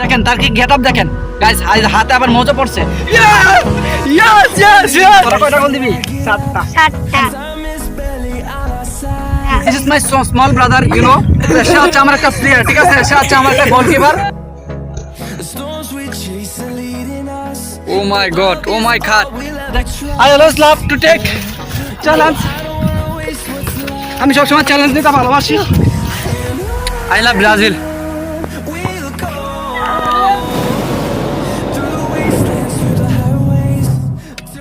দেখেন তার কি গেট আপ দেখেন গাইস হাতে আবার মজা পড়ছে তোরা কয়টা গোল দিবি সাতটা সাতটা this is my small brother you know সে হচ্ছে আমার একটা প্লেয়ার ঠিক আছে সে হচ্ছে আমার একটা goalkeeper oh my god oh my god I always love to take challenge আমি সবসময় চ্যালেঞ্জ নিতে ভালোবাসি I love Brazil.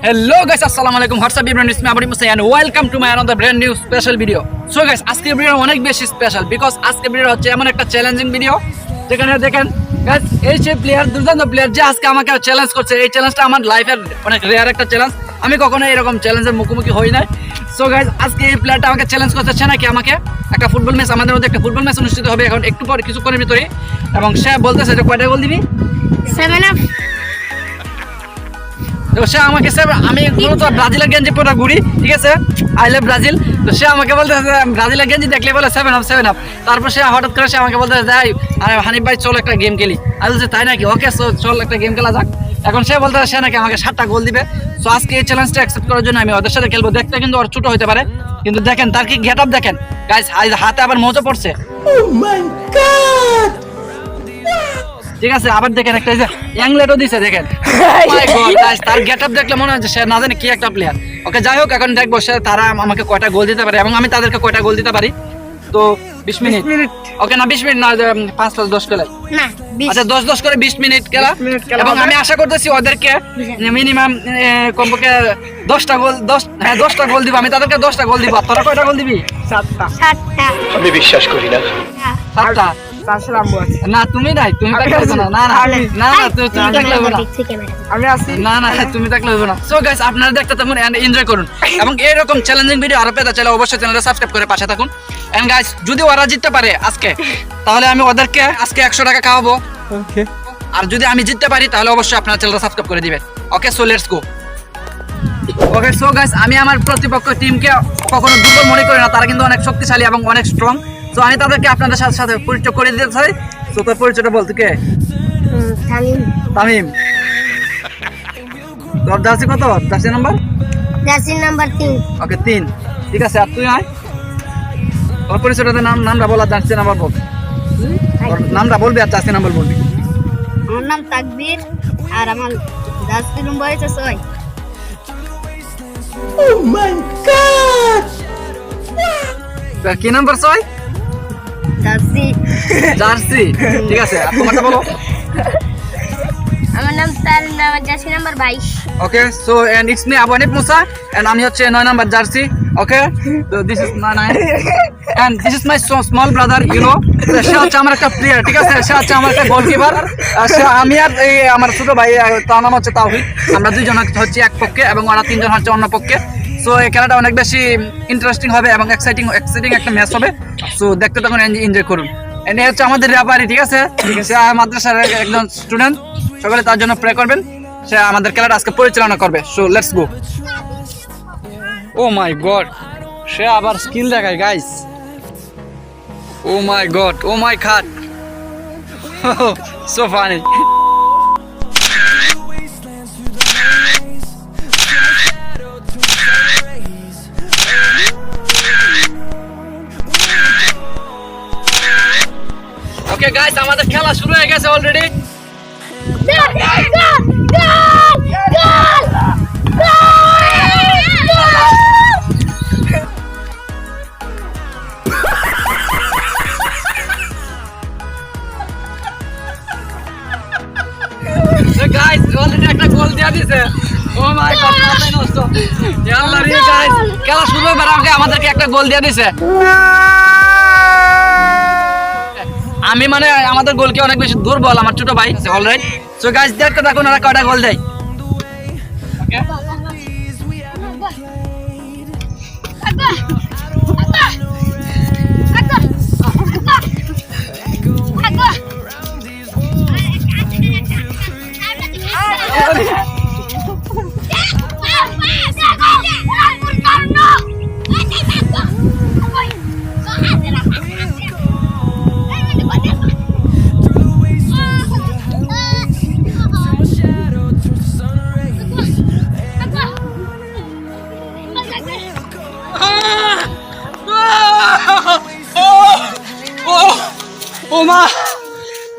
Hello guys আসসালামু আলাইকুম। হোয়াটসঅ্যাপ ইব্রাহিম ইসমি আবরি Musa and welcome to my another brand new special video so guys আজকের video অনেক বেশি স্পেশাল বিকজ আজকের ভিডিও হচ্ছে এমন একটা চ্যালেঞ্জিং ভিডিও যেখানে দেখেন গাইস এই যে প্লেয়ার দুর্দান্ত প্লেয়ার যে আজকে আমাকে চ্যালেঞ্জ করছে, এই চ্যালেঞ্জটা আমার লাইফের অনেক রেয়ার একটা চ্যালেঞ্জ আমি কখনো এরকম চ্যালেঞ্জের মুখোমুখি হই নাই। সো গাইজ আজকে এই প্লেয়ারটা আমাকে চ্যালেঞ্জ করতেছে নাকি আমাকে? একটা ফুটবল ম্যাচ আমাদের মধ্যে একটা ফুটবল ম্যাচ অনুষ্ঠিত হবে এখন একটু পর, কিছুক্ষণের ভিতরে এবং সে বলতেছে যে কয়টা গোল দিবি? সেভেন তো সে আমাকে সে আমি মূলত ব্রাজিলের গেঞ্জি পরে ঘুরি, ঠিক আছে? আই লাভ ব্রাজিল তো সে আমাকে বলতে ব্রাজিলের গেঞ্জি দেখলে বলে সেভেন আপ সেভেন আপ তারপর সে হঠাৎ করে সে আমাকে বলতে যাই, আরে হানিফ ভাই, চল একটা গেম খেলি। আমি বলছি, তাই নাকি? ওকে চল একটা গেম খেলা যাক। এখন সে বলতে সে নাকি আমাকে সাতটা গোল দিবে। সো আজকে এই চ্যালেঞ্জটা অ্যাকসেপ্ট করার জন্য আমি ওদের সাথে খেলব। দেখতে কিন্তু ওর ছোটো হতে পারে। কিন্তু দেখেন, তার কি গেট আপ দেখেন গাইস হাতে আবার মজা পড়ছে। ঠিক আছে আবার দেখেন একটা এই যে অ্যাংলেটও দিছে দেখেন। তার গেট আপ দেখলে মনে হচ্ছে সে না জানে কি একটা প্লেয়ার ওকে যাই হোক এখন দেখব সে তারা আমাকে কয়টা গোল দিতে পারে এবং আমি তাদেরকে কয়টা গোল দিতে পারি। তো বিশ মিনিট। মিনিট। ওকে না বিশ মিনিট না পাঁচ পাঁচ দশ খেলা না বিশ। আচ্ছা দশ দশ করে বিশ মিনিট খেলা 20 মিনিট খেলা এবং আমি আশা করতেছি ওদেরকে মিনিমাম কমপক্ষে দশটা গোল দশ হ্যাঁ দশটা গোল দিব। আমি তাদেরকে দশটা গোল দিব। আর তোরা কয়টা গোল দিবি? সাতটা। সাতটা। আমি বিশ্বাস করি না। সাতটা? চারশো আম্বু আছে। না তুমি নাই তুমি আমি থাকলে না। না না না না তুমি- তুমি থাকলে হবে না। আমি আছি। না না তুমি থাকলে হবে না। সো গাইস আপনারা দেখতে থাকুন এন্ড এনজয় করুন। এবং এরকম চ্যালেঞ্জিং ভিডিও আরও পেতে চাইলে অবশ্যই চ্যানেলটা সাবস্ক্রাইব করে পাশে থাকুন। এন্ড গাইস যদি ওরা জিততে পারে আজকে তাহলে আমি ওদেরকে আজকে একশো টাকা খাওয়াবো। ওকে আর যদি আমি জিততে পারি তাহলে অবশ্যই আপনারা চ্যানেলটা সাবস্ক্রাইব করে দিবেন। Okay so let's go okay so guys আমি আমার প্রতিপক্ষ টিমকে কখনো দুর্বল মনে করি না। তারা কিন্তু অনেক শক্তিশালী এবং অনেক স্ট্রং সো আমি তাদেরকে আপনাদের সাথে সাথে পরিচয় করে দিতে চাই। তো তোর পরিচয়টা বলতে কে? তামিম। তামিম। তোর জার্সি কত? Jersey number? জার্সি নাম্বার তিন। ওকে তিন। ঠিক আছে আর তুই আয়। তোর পরিচয়টাতে নাম নামটা বল আর জার্সি নাম্বার বল। তোর নামটা বলবি আর জার্সি নাম্বার বলবি। আমার নাম তাকবীর আর আমার জার্সি নম্বর হচ্ছে ছয়। তোর কি নাম্বার ছয়? জার্সি। জার্সি? ঠিক আছে আর তোমারটা বলো। আমার নাম তার নাম জার্সি নাম্বার বাইশ। Okay so and it's me Abu Hanif Musa and আমি হচ্ছে নয় নাম্বার জার্সি ওকে তো this is my nine and this is my small brother you know সে হচ্ছে আমার একটা প্লেয়ার ঠিক আছে? সে হচ্ছে আমার একটা গোলকিপার সে আমি আর এই আমার ছোট ভাই তার নাম হচ্ছে তাওহিদ। আমরা দুইজন হচ্ছে এক পক্ষে এবং ওরা তিনজন হচ্ছে অন্য পক্ষে। সো এই খেলাটা অনেক বেশি ইন্টারেস্টিং হবে এবং এক্সাইটিং এক্সাইটিং একটা ম্যাচ হবে। সো দেখতে তখন এনজয় করুন। এনে হচ্ছে আমাদের ব্যাপারই ঠিক আছে? সে মাদ্রাসার একজন স্টুডেন্ট সকলে তার জন্য প্রে করবেন। সে আমাদের খেলাটা আজকে পরিচালনা করবে। So let's go oh my god সে আবার স্কিল দেখায় guys O my god oh my খাট সো ফানি ওকে গাইস আমাদের খেলা শুরু হয়ে গেছে অলরেডি একটা গোল দিয়ে আগে আমাদেরকে একটা গোল দিয়ে দিছে। আমি মানে আমাদের গোলকে অনেক বেশি দুর্বল আমার ছোট ভাই। অল সো গাইজ দেখতে দেখুন ওরা কয়টা গোল দেয়। ওকে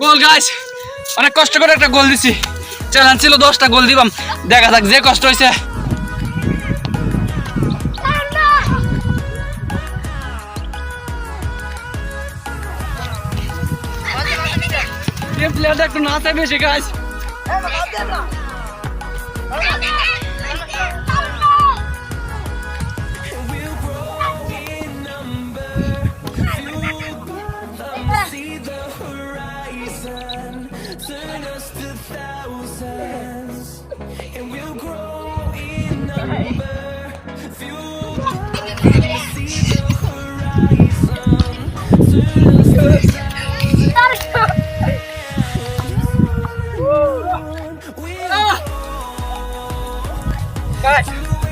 গোল গাইস অনেক কষ্ট করে একটা গোল দিছি। চ্যালেঞ্জ ছিল দশটা, গোল দিবাম। দেখা যাক, যে কষ্ট হয়েছে একটু না বেশি গাইস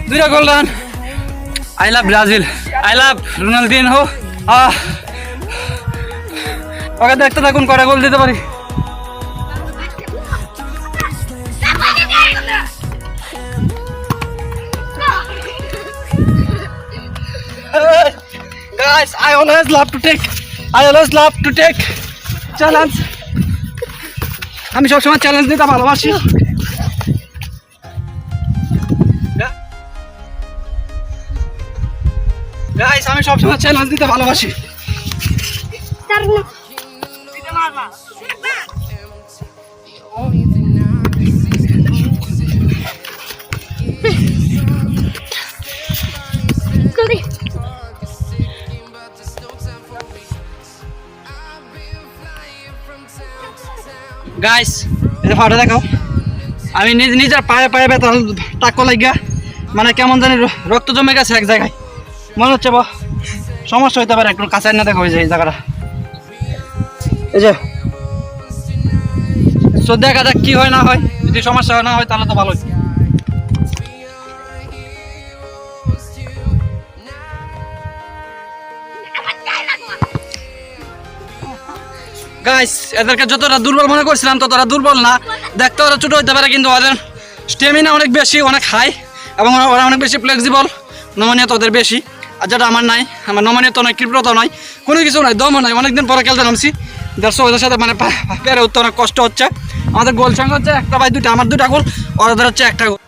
দুইটা goal run I love Brazil I love Ronaldinho ah. Okay দেখতে থাকুন কটা গোল দিতে পারি। Guys, i always love to take. I always love to take challenge. আমি সবসময় চ্যালেঞ্জ নিতে ভালোবাসি। গাইস আমি সবসময় চ্যালেঞ্জ দিতে ভালোবাসি। গাইস এটা ফাটা দেখাও। আমি নিজ নিজের পায়ে পায়ে ব্যথা টাক্ক লাগিয়া মানে কেমন জানি রক্ত জমে গেছে এক জায়গায়। মনে হচ্ছে বা সমস্যা হইতে পারে, একটু কাছে না দেখা এই জায়গাটা। এই যে। তো দেখা যাক কি হয় না হয়, যদি সমস্যা না হয়, তাহলে তো ভালোই। গাইস এদেরকে যতটা দুর্বল মনে করছিলাম, ততটা দুর্বল না। দেখতে ওরা ছোটো হইতে পারে, কিন্তু ওদের স্টেমিনা অনেক বেশি, অনেক হাই এবং ওরা অনেক বেশি ফ্লেক্সিবল নমনীয়তা ওদের বেশি। আর যেটা আমার নাই, আমার নমনীয়তা নয়, কৃপণতা নয়, কোনো কিছু নাই দমও নাই অনেকদিন পরে খেলতে নামছি। দেড়শো ওদের সাথে মানে পেরে উঠতে অনেক কষ্ট হচ্ছে। আমাদের গোল সংখ্যা হচ্ছে একটা বাই দুটা আমার দুটা গোল ওদের হচ্ছে একটা গোল।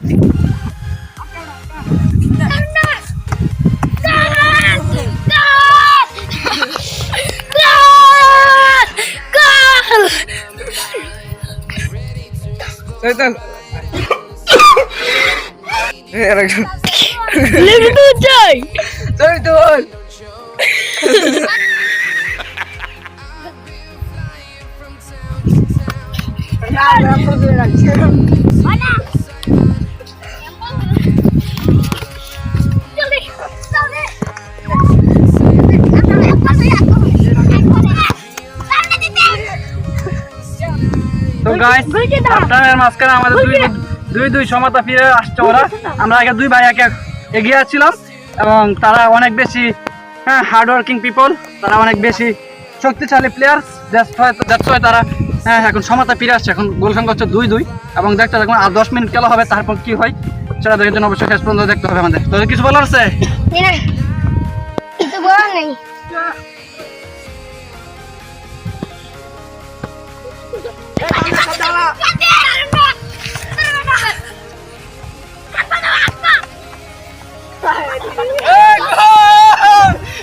তো গাইস আপনার মাঝখানে আমাদের দুই দুই দুই সমতা ফিরে আসছে ওরা। আমরা আগে দুই ভাই একে এগিয়ে আসছিলাম। এবং তারা অনেক বেশি হ্যাঁ হার্ড ওয়ার্কিং পিপল তারা অনেক বেশি শক্তিশালী প্লেয়ার দ্যাটস হয় তারা হ্যাঁ এখন সমতা ফিরে আসছে। এখন গোল সংখ্যা হচ্ছে দুই দুই এবং দেখতে দেখুন আর দশ মিনিট খেলা হবে তারপর কি হয় সেটা দেখার জন্য অবশ্যই শেষ পর্যন্ত দেখতে হবে আমাদের। তোদের কিছু বলার আছে? কিছু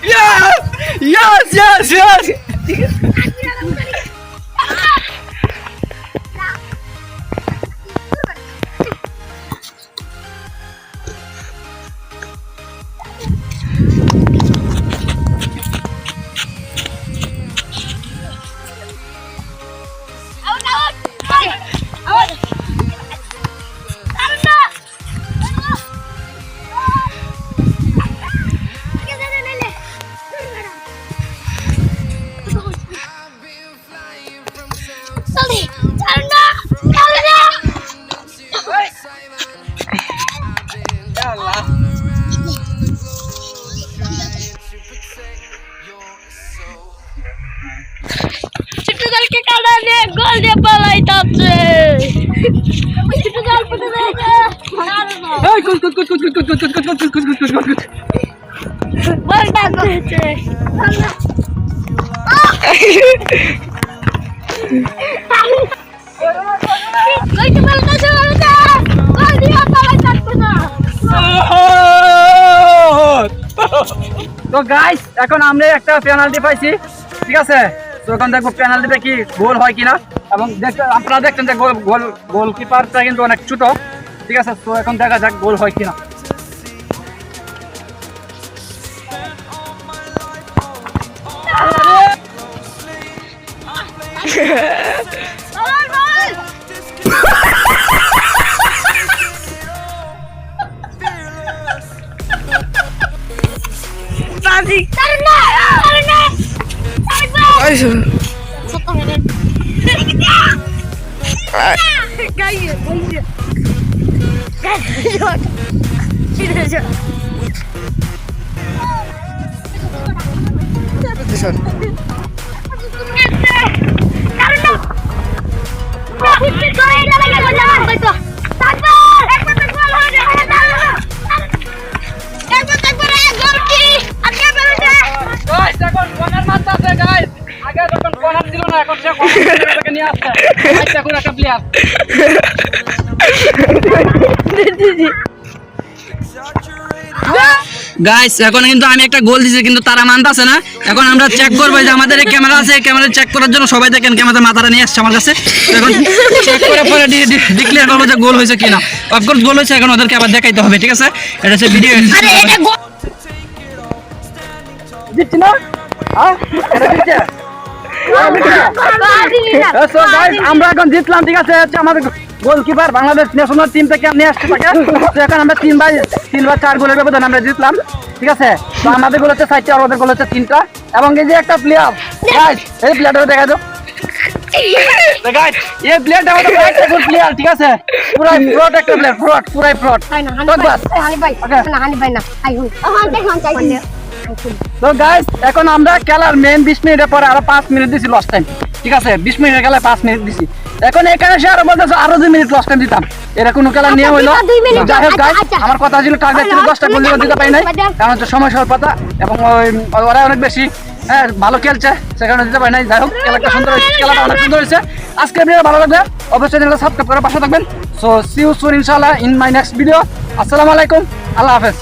Yes! Yes, yes, yes! তো গাইস এখন আমরা একটা পেনাল্টি পাইছি ঠিক আছে তো এখন দেখব পেনাল্টিতে কি গোল হয় কিনা এবং আপনারা দেখছেন যে গোল গোল গোলকিপারটা কিন্তু অনেক ছোট ঠিক আছে তো এখন দেখা যাক গোল হয় কিনা। বল বল গাইস এখন কর্নার মারতাছে গাইস আগে যখন কর্নার ছিল না এখন সে নিয়ে আসছে। এখন একটা প্লেয়ার গাইস এখন কিন্তু আমি একটা গোল দিছি কিন্তু তারা মানতাছে না। এখন আমরা চেক করব যে আমাদের এই ক্যামেরা আছে ক্যামেরা চেক করার জন্য সবাই দেখেন ক্যামেরা মাথাটা নিয়ে আসছে আমার কাছে। এখন চেক করে পরে ডিক্লেয়ার করব যে গোল হয়েছে কিনা। অফকোর্স গোল হয়েছে এখন ওদেরকে আবার দেখাইতে হবে ঠিক আছে? এটা হচ্ছে ভিডিও আমরা এখন জিতলাম ঠিক আছে? আমাদের গোলকিপার বাংলাদেশ ন্যাশনাল টিম থেকে নিয়ে আসছে তাকে। তো এখন আমরা তিনবার তিনবার চার গোলের ব্যবধান আমরা জিতলাম ঠিক আছে? তো আমাদের গোল হচ্ছে চারটা আর ওদের গোল হচ্ছে তিনটা এবং এই যে একটা প্লেয়ার গাইস এই প্লেয়ারটা দেখা দাও। এই প্লেয়ারটা একটা গুড প্লেয়ার ঠিক আছে? পুরাই ফ্রড একটা প্লেয়ার ফ্রড পুরাই ফ্রড তো গাইস এখন আমরা খেলার মেন বিশ মিনিটের পরে আরও পাঁচ মিনিট দিছি লস্ট টাইম ঠিক আছে? বিশ মিনিটের খেলায় পাঁচ মিনিট দিছি। এখন এখানে সে আরও বলতেছে আরও দুই মিনিট লস্ট টাইম দিতাম। এরা কোনো খেলার নিয়ম হইল। যাই হোক আচ্ছা, আচ্ছা। আমার কথা ছিল টার্গেট ছিল আচ্ছা, দশটা গোল আচ্ছা, দিতে পারি নাই। আচ্ছা। কারণ হচ্ছে সময় স্বল্পতা এবং ওই ওরা অনেক বেশি হ্যাঁ ভালো খেলছে সেখানে দিতে পারি নাই। যাই হোক খেলাটা সুন্দর হয়েছে খেলাটা অনেক সুন্দর হয়েছে। আজকে ভিডিও ভালো লাগবে অবশ্যই চ্যানেলটা সাবস্ক্রাইব করে পাশে থাকবেন। সো সি ইউ সুন ইনশাআল্লাহ ইন মাই নেক্সট ভিডিও আসসালামু আলাইকুম আল্লাহ হাফেজ।